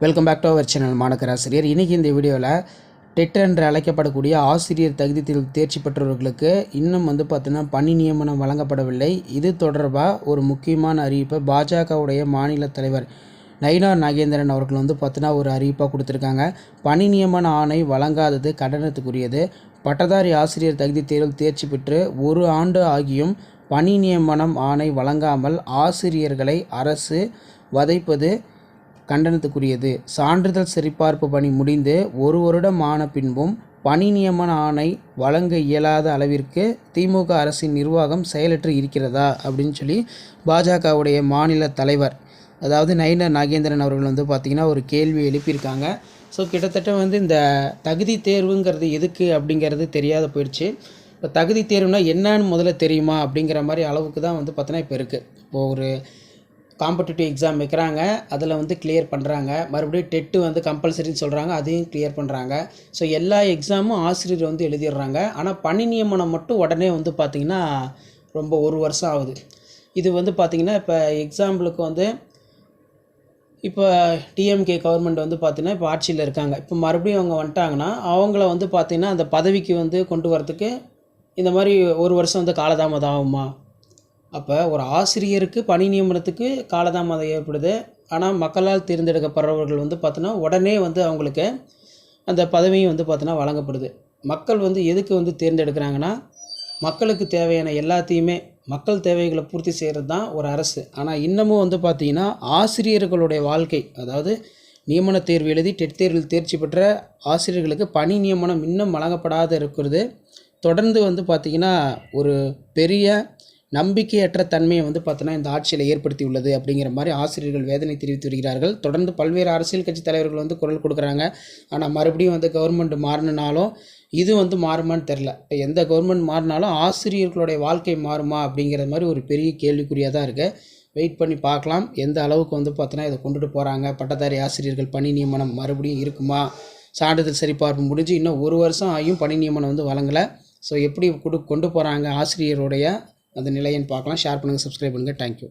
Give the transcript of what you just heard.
Welcome back to our channel மாணக்கராசிரியர் இன்றைக்கி இந்த வீடியோவில் டெட் என்று அழைக்கப்படக்கூடிய ஆசிரியர் தகுதி தேர்வில் தேர்ச்சி பெற்றவர்களுக்கு இன்னும் வந்து பார்த்திங்கன்னா பணி நியமனம் வழங்கப்படவில்லை. இது தொடர்பாக ஒரு முக்கியமான அறிவிப்பை பாஜகவுடைய மாநில தலைவர் நயினார் நாகேந்திரன் அவர்கள் வந்து பார்த்தீங்கன்னா ஒரு அறிவிப்பாக கொடுத்துருக்காங்க. பணி நியமன ஆணை வழங்காதது கண்டனத்துக்குரியது. பட்டதாரி ஆசிரியர் தகுதி தேர்வில் தேர்ச்சி பெற்று ஒரு ஆண்டு ஆகியும் பணி நியமனம் ஆணை வழங்காமல் ஆசிரியர்களை அரசு வதைப்பது கண்டனத்துக்குரியது. சான்றிதழ் சரிபார்ப்பு பணி முடிந்து ஒரு வருடம் ஆன பின்பும் பணி நியமன ஆணை வழங்க இயலாத அளவிற்கு திமுக அரசின் நிர்வாகம் செயலற்று இருக்கிறதா அப்படின்னு சொல்லி பாஜகவுடைய மாநில தலைவர் அதாவது நயினர் நாகேந்திரன் அவர்கள் வந்து பார்த்திங்கன்னா ஒரு கேள்வி எழுப்பியிருக்காங்க. ஸோ கிட்டத்தட்ட வந்து இந்த தகுதி தேர்வுங்கிறது எதுக்கு அப்படிங்கிறது தெரியாத போயிடுச்சு. இப்போ தகுதி தேர்வுனா என்னன்னு முதல்ல தெரியுமா அப்படிங்கிற மாதிரி அளவுக்கு தான் வந்து பார்த்தோன்னா இப்போ இருக்குது இப்போது ஒரு காம்படிட்டிவ் எக்ஸாம் வைக்கிறாங்க அதில் வந்து கிளியர் பண்ணுறாங்க மறுபடியும் டெட்டு வந்து கம்பல்சரின்னு சொல்கிறாங்க அதையும் கிளியர் பண்ணுறாங்க ஸோ எல்லா எக்ஸாமும் ஆசிரியர் வந்து எழுதிடுறாங்க. ஆனால் பணி நியமனம் மட்டும் உடனே வந்து பார்த்திங்கன்னா ரொம்ப ஒரு வருஷம் ஆகுது. இது வந்து பார்த்திங்கன்னா இப்போ எக்ஸாம்பிளுக்கு வந்து இப்போ டிஎம்கே கவர்மெண்ட் வந்து பார்த்திங்கன்னா இப்போ ஆட்சியில் இருக்காங்க. இப்போ மறுபடியும் அவங்க வந்துட்டாங்கன்னா அவங்கள வந்து பார்த்திங்கன்னா அந்த பதவிக்கு வந்து கொண்டு வரதுக்கு இந்த மாதிரி ஒரு வருஷம் வந்து காலதாமதம் ஆகுமா? அப்போ ஒரு ஆசிரியருக்கு பணி நியமனத்துக்கு காலதாமதம் ஏற்படுது. ஆனால் மக்களால் தேர்ந்தெடுக்கப்படுறவர்கள் வந்து பார்த்தோன்னா உடனே வந்து அவங்களுக்கு அந்த பதவியும் வந்து பார்த்தோன்னா வழங்கப்படுது. மக்கள் வந்து எதுக்கு வந்து தேர்ந்தெடுக்கிறாங்கன்னா மக்களுக்கு தேவையான எல்லாத்தையுமே மக்கள் தேவைகளை பூர்த்தி செய்கிறது தான் ஒரு அரசு. ஆனால் இன்னமும் வந்து பார்த்திங்கன்னா ஆசிரியர்களுடைய வாழ்க்கை அதாவது நியமன தேர்வு எழுதி டெட் தேர்வில் தேர்ச்சி பெற்ற ஆசிரியர்களுக்கு பணி நியமனம் இன்னும் வழங்கப்படாத இருக்கிறது. தொடர்ந்து வந்து பார்த்திங்கன்னா ஒரு பெரிய நம்பிக்கையற்ற தன்மையை வந்து பார்த்தோன்னா இந்த ஆட்சியில் ஏற்படுத்தி உள்ளது அப்படிங்கிற மாதிரி ஆசிரியர்கள் வேதனை தெரிவித்து வருகிறார்கள். தொடர்ந்து பல்வேறு அரசியல் கட்சி தலைவர்கள் வந்து குரல் கொடுக்குறாங்க. ஆனால் மறுபடியும் வந்து கவர்மெண்ட் மாறினாலும் இது வந்து மாறுமான்னு தெரில இப்போ எந்த கவர்மெண்ட் மாறினாலும் ஆசிரியர்களுடைய வாழ்க்கை மாறுமா அப்படிங்கிற மாதிரி ஒரு பெரிய கேள்விக்குறியாக தான் இருக்குது வெயிட் பண்ணி பார்க்கலாம். எந்த அளவுக்கு வந்து பார்த்தோன்னா இதை கொண்டுட்டு போகிறாங்க பட்டதாரி ஆசிரியர்கள் பணி நியமனம் மறுபடியும் இருக்குமா? சான்றிதழ் சரிபார்ப்பு முடிஞ்சு இன்னும் ஒரு வருஷம் ஆகியும் பணி நியமனம் வந்து வழங்கலை. ஸோ எப்படி கொடு கொண்டு போகிறாங்க ஆசிரியருடைய அந்த நிலையன்னு பார்க்கலாம். ஷேர் பண்ணுங்கள் சப்ஸ்கிரைப் பண்ணுங்கள் தேங்க்யூ